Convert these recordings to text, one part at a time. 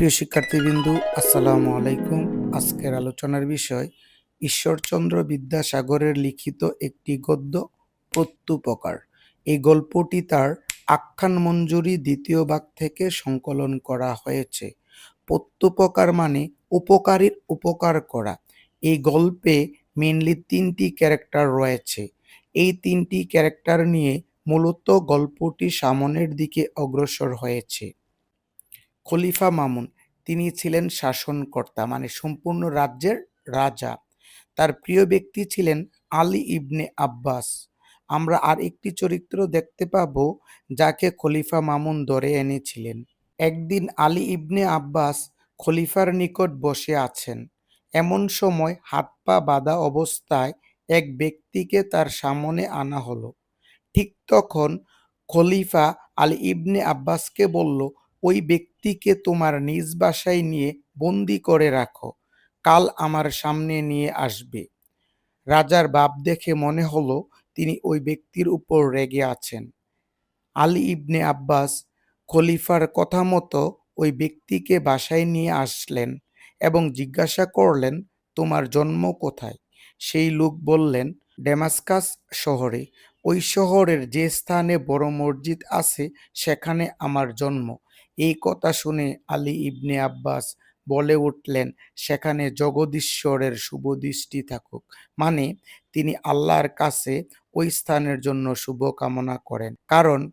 প্রিয় শিক্ষার্থীবৃন্দু, আসসালামু আলাইকুম। আজকের আলোচনার বিষয়, ঈশ্বরচন্দ্র বিদ্যাসাগরের লিখিত একটি গদ্য প্রত্যুপকার। এই গল্পটি তার আখ্যান মঞ্জুরি দ্বিতীয় ভাগ থেকে সংকলন করা হয়েছে। প্রত্যুপকার মানে উপকারীর উপকার করা। এই গল্পে মেনলি তিনটি ক্যারেক্টার রয়েছে। এই তিনটি ক্যারেক্টার নিয়ে মূলত গল্পটি সামনের দিকে অগ্রসর হয়েছে। খলিফা মামুন। তিনি ছিলেন শাসনকর্তা মানে সম্পূর্ণ রাজ্যের রাজা। তার প্রিয় ব্যক্তি ছিলেন আলী ইবনে আব্বাস। আমরা আর একটি চরিত্র দেখতে পাব, যাকে খলিফা মামুন ধরে এনেছিলেন। একদিন আলী ইবনে আব্বাস খলিফার নিকট বসে আছেন। এমন সময় হাত পা বাঁধা অবস্থায় এক ব্যক্তিকে তার সামনে আনা হলো। ঠিক তখন খলিফা আলী ইবনে আব্বাসকে বলল ওই ব্যক্তিকে তোমার নিজ বাসায় নিয়ে বন্দি করে রাখো, কাল আমার সামনে নিয়ে আসবে। রাজার বাপ দেখে মনে হলো তিনি ওই ব্যক্তির উপর রেগে আছেন। আলী ইবনে আব্বাস খলিফার কথা মতো ওই ব্যক্তিকে বাসায় নিয়ে আসলেন এবং জিজ্ঞাসা করলেন, তোমার জন্ম কোথায়? সেই লোক বললেন, ডেমাস্কাস শহরে। ওই শহরের যে স্থানে বড় মসজিদ আছে, সেখানে আমার জন্ম। এই কথা শুনে আলী ইবনে আব্বাস বলে উঠলেন, সেখানে জগদীশ্বরের শুভ দৃষ্টি থাকুক। মানে তিনি আল্লাহর কাছে ওই স্থানের জন্য শুভ কামনা করেন। কারণ,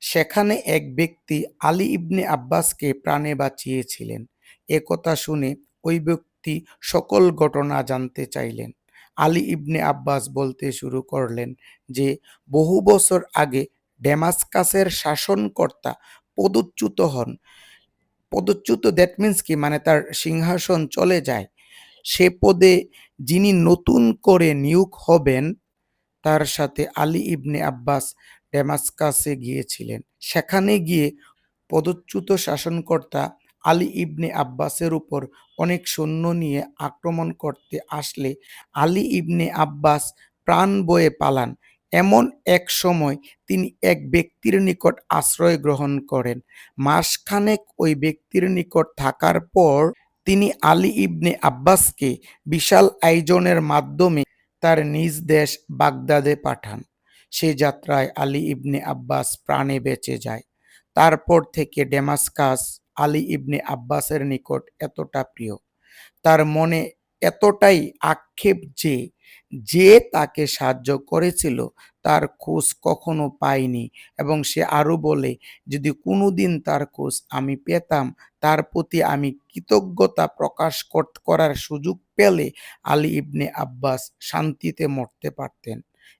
সেখানে এক ব্যক্তি আলী ইবনে আব্বাসকে প্রাণে বাঁচিয়েছিলেন। একথা শুনে ওই ব্যক্তি সকল ঘটনা জানতে চাইলেন। আলী ইবনে আব্বাস বলতে শুরু করলেন যে, বহু বছর আগে ডেমাস্কাসের শাসনকর্তা পদচ্যুত হন। পদচ্যুত দ্যাট মিন্স কি? মানে তার সিংহাসন চলে যায়। সে পদে যিনি নতুন করে নিয়োগ হবেন, তার সাথে আলী ইবনে আব্বাস ডেমাস্কাসে গিয়েছিলেন। সেখানে গিয়ে পদচ্যুত শাসনকর্তা আলী ইবনে আব্বাসের উপর অনেক সৈন্য নিয়ে আক্রমণ করতে আসলে আলী ইবনে আব্বাস প্রাণ বয়ে পালান। এমন এক সময় তিনি এক ব্যক্তির নিকট আশ্রয় গ্রহণ করেন। মাসখানেক ওই ব্যক্তির নিকট থাকার পর তিনি আলী ইবনে আব্বাসকে বিশাল আয়োজনের মাধ্যমে তার নিজ দেশ বাগদাদে পাঠান। সে যাত্রায় আলী ইবনে আব্বাস প্রাণে বেঁচে যায়। তারপর থেকে ডেমাসকাস আলী ইবনে আব্বাসের নিকট এতটা প্রিয়। তার মনে এতটাই আক্ষেপ যে যে তাকে সাহায্য করেছিল তার খোঁজ কখনো পায়নি এবং সে আরও বলে, যদি কোনোদিন তার খোঁজ আমি পেতাম, তার প্রতি আমি কৃতজ্ঞতা প্রকাশ করার সুযোগ পেলে আলী ইবনে আব্বাস শান্তিতে মরতে পারতেন।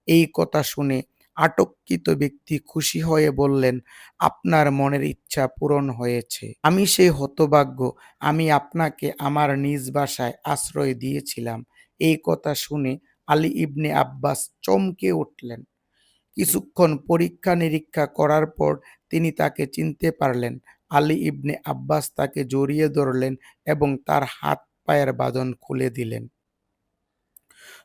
এই কথা শুনে আটককৃত ব্যক্তি খুশি হয়ে বললেন, আপনার মনের ইচ্ছা পূরণ হয়েছে। আমি সেই হতভাগ্য। আমি আপনাকে আমার নিজ বাসায় আশ্রয় দিয়েছিলাম। এই কথা শুনে আলী ইবনে আব্বাস চমকে উঠলেন। কিছুক্ষণ পরীক্ষা নিরীক্ষা করার পর তিনি তাকে চিনতে পারলেন। আলী ইবনে আব্বাস তাকে জড়িয়ে ধরলেন এবং তার হাত পায়ের বাঁধন খুলে দিলেন।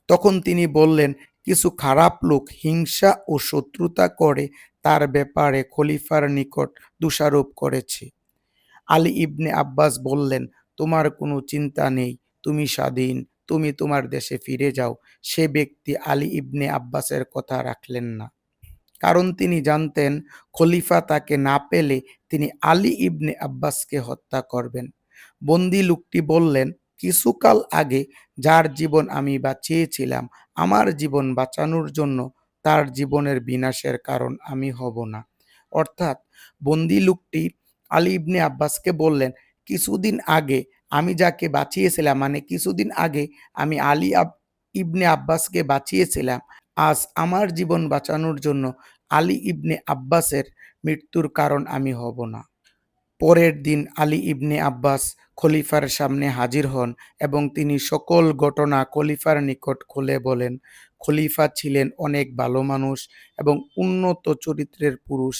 তখন তিনি বললেন কিছু খারাপ লোক হিংসা ও শত্রুতা করে তার ব্যাপারে খলিফার নিকট দোষারোপ করেছে। আলী ইবনে আব্বাস বললেন, তোমার কোনো চিন্তা নেই, তুমি স্বাধীন, তুমি তোমার দেশে ফিরে যাও। সে ব্যক্তি আলী ইবনে আব্বাসের কথা রাখলেন না। কারণ তিনি জানতেন, খলিফা তাকে না পেলে তিনি আলী ইবনে আব্বাসকে হত্যা করবেন। বন্দি লোকটি বললেন কিছুকাল আগে যার জীবন আমি বাঁচিয়েছিলাম, আমার জীবন বাঁচানোর জন্য তার জীবনের বিনাশের কারণ আমি হব না। অর্থাৎ বন্দি লোকটি আলী ইবনে আব্বাসকে বললেন, কিছুদিন আগে আমি যাকে বাঁচিয়েছিলাম মানে কিছুদিন আগে আমি আলী আব, ইবনে আব্বাসকে বাঁচিয়েছিলাম, আজ আমার জীবন বাঁচানোর জন্য আলী ইবনে আব্বাসের মৃত্যুর কারণ আমি হব না। পরের দিন আলী ইবনে আব্বাস খলিফার সামনে হাজির হন এবং তিনি সকল ঘটনা খলিফার নিকট খুলে বলেন। খলিফা ছিলেন অনেক ভালো মানুষ এবং উন্নত চরিত্রের পুরুষ।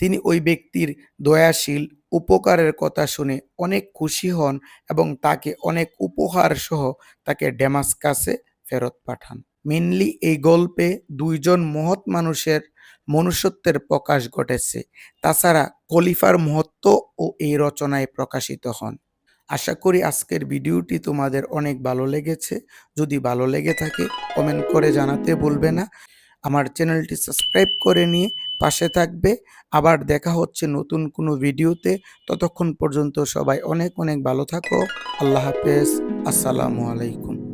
তিনি ওই ব্যক্তির দয়াশীল, উপকারের কথা শুনে অনেক খুশি হন এবং তাকে অনেক উপহার সহ তাকে ডেমাস্কাসে ফেরত পাঠান। মেনলি এই গল্পে দুইজন মহৎ মানুষের মনুষ্যত্বের প্রকাশ ঘটেছে। তাছাড়া খলিফার মহত্ব ও এই রচনায় প্রকাশিত হন। আশা করি আজকের ভিডিওটি তোমাদের অনেক ভালো লেগেছে। যদি ভালো লেগে থাকে কমেন্ট করে জানাতে ভুলবে না। আমার চ্যানেলটি সাবস্ক্রাইব করে নিয়ে পাশে থাকবে। আবার দেখা হচ্ছে নতুন কোনো ভিডিওতে। ততক্ষণ পর্যন্ত সবাই অনেক অনেক ভালো থাকো। আল্লাহ হাফেজ। আসসালামু আলাইকুম।